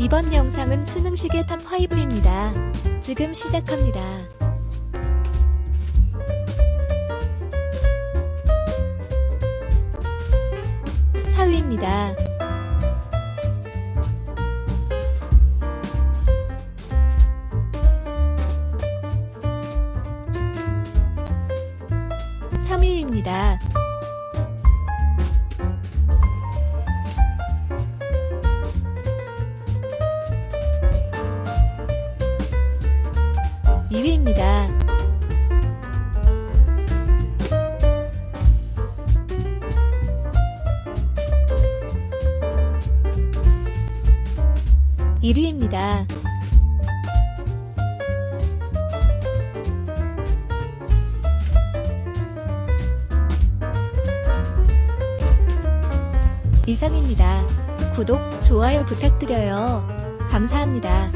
이번 영상은 수능시계 탑5입니다. 지금 시작합니다. 4위입니다. 3위입니다. 2위입니다. 1위입니다. 이상입니다. 구독, 좋아요 부탁드려요. 감사합니다.